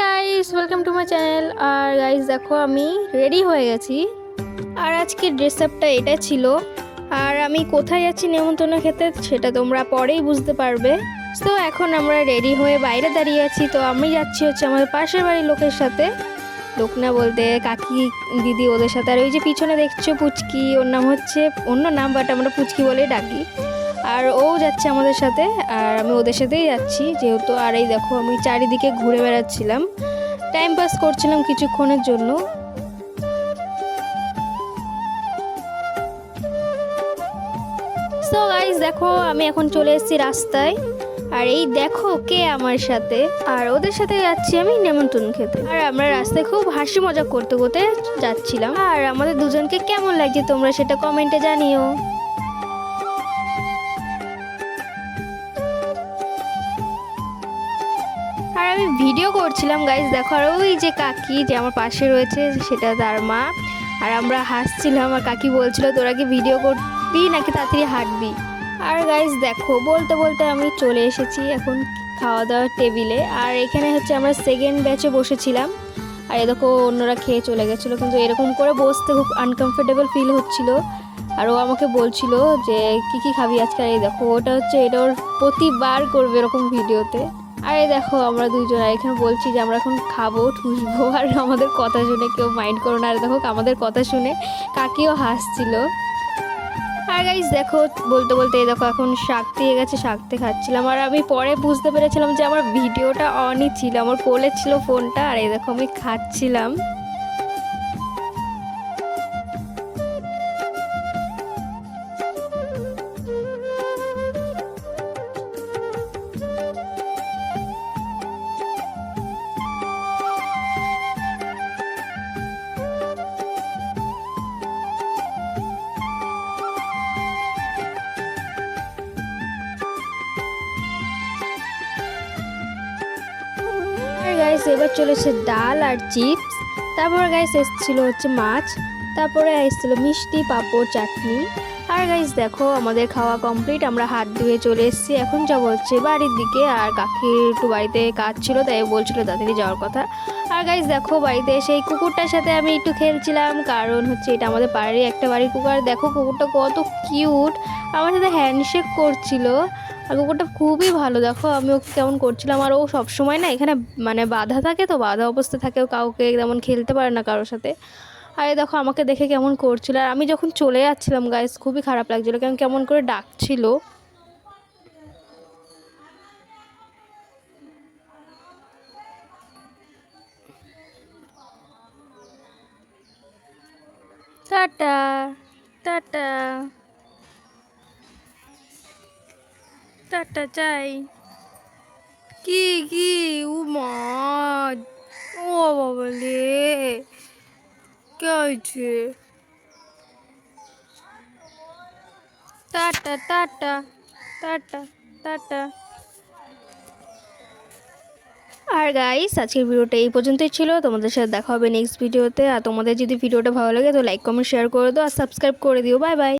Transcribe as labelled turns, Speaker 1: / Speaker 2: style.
Speaker 1: Guys welcome to my channel R guys দেখো, আমি ready হয়ে গেছি। আর আজকে ড্রেস আপটা এটা ছিল। আর আমি কোথায় যাচ্ছি নেমন্তন্ন খেতে, সেটা তোমরা পরেই বুঝতে পারবে। তো এখন আমরা রেডি হয়ে বাইরে দাঁড়িয়ে আছি। তো আমি যাচ্ছি হচ্ছে আমাদের পাশের বাড়ির লোকের সাথে। লোক না বলতে কাকি দিদি ওদের সাথে। আর ওই যে পিছনে দেখছ পুচকি, ওর নাম হচ্ছে, অন্য নাম বাট আমরা পুচকি বলেই ডাকি। আর ও যাচ্ছে আমাদের সাথে, আর আমি ওদের সাথেই যাচ্ছি। যেহেতু আর এই দেখো, আমি চারিদিকে ঘুরে বেড়াচ্ছিলাম। টাইম পাস করছিলাম কিছুক্ষণের জন্য। সো গাইজ দেখো, আমি এখন চলে এসেছি রাস্তায়। আর এই দেখো কে আমার সাথে। আর ওদের সাথে যাচ্ছি আমি নেমন্তন্ন খেতে। আর আমরা রাস্তায় খুব হাসি মজা করতে করতে যাচ্ছিলাম। আর আমাদের দুজনকে কেমন লাগছে তোমরা সেটা কমেন্টে জানিও। ভিডিও করছিলাম গাইজ দেখো, আর ওই যে কাকি যে আমার পাশে রয়েছে, সেটা তার মা। আর আমরা হাসছিলাম, আর কাকি বলছিল, তোরা কি ভিডিও করবি নাকি তাড়াতাড়ি হাঁটবি? আর গাইজ দেখো, বলতে বলতে আমি চলে এসেছি এখন খাওয়া দাওয়ার টেবিলে আর এখানে হচ্ছে আমরা সেকেন্ড ব্যাচে বসেছিলাম। আর এ দেখো, অন্যরা খেয়ে চলে গেছিল। কিন্তু এরকম করে বসতে খুব আনকমফোর্টেবল ফিল হচ্ছিল। আর ও আমাকে বলছিল যে, কি কি খাবি আজকে এই দেখো, ওটা হচ্ছে, এটা ওর প্রতিবার করবে এরকম ভিডিওতে আর দেখো, আমরা দুজন এখানে বলছি যে আমরা এখন খাব, ঠুসবো, আর আমাদের কথা শুনে কেউ মাইন্ড করো না। আর দেখো, আমাদের কথা শুনে কাকিও হাসছিল। আর গাইজ দেখো, বলতে বলতে এই দেখো, এখন শাক দিয়ে গেছে শাকতে খাচ্ছিলাম। আর আমি পরে বুঝতে পেরেছিলাম যে আমার ভিডিওটা অনই ছিল, আমার কোলে ছিল ফোনটা আর এই দেখো, আমি খাচ্ছিলাম। গাইস এবার চলেছে ডাল আর চিপস। তারপরে গাইস এসেছিল হচ্ছে মাছ। তারপরে এসেছিল মিষ্টি, পাঁপড়, চাটনি। আর গাইস দেখো, আমাদের খাওয়া কমপ্লিট আমরা হাত ধুয়ে চলে এসেছি। এখন যাব হচ্ছে বাড়ির দিকে। আর কাকির একটু বাড়িতে কাজ ছিল, তাই বলছিল তাড়াতাড়ি যাওয়ার কথা। আর গাইস দেখো, বাড়িতে এসে এই কুকুরটার সাথে আমি একটু খেলছিলাম। কারণ হচ্ছে এটা আমাদের পাড়ারই একটা বাড়ির কুকুর। দেখো, কুকুরটা কত কিউট আমার সাথে হ্যান্ডশেক করছিল। আর কুকুরটা খুবই ভালো। দেখো আমি ওকে কেমন করছিলাম। আর ও সবসময় না এখানে মানে বাধা থাকে তো, বাধা অবস্থা থাকে। ও কাউকে তেমন খেলতে পারে না কারোর সাথে। আর দেখো, আমাকে দেখে কেমন করছিল। আর আমি যখন চলে যাচ্ছিলাম গাইস খুবই খারাপ লাগছিল। কেমন কেমন করে ডাকছিল। Tata tata. টাটা চাই। কি কি? ও মা। ও বাবা কে টাটা টাটা টাটা টাটা। আর গাইস আজকের ভিডিওটা এই পর্যন্তই ছিল। তোমাদের সাথে দেখা হবে নেক্সট ভিডিওতে আর তোমাদের যদি ভিডিওটা ভালো লাগে, তো লাইক কমেন্ট শেয়ার করে দাও। আর সাবস্ক্রাইব করে দিও। Bye bye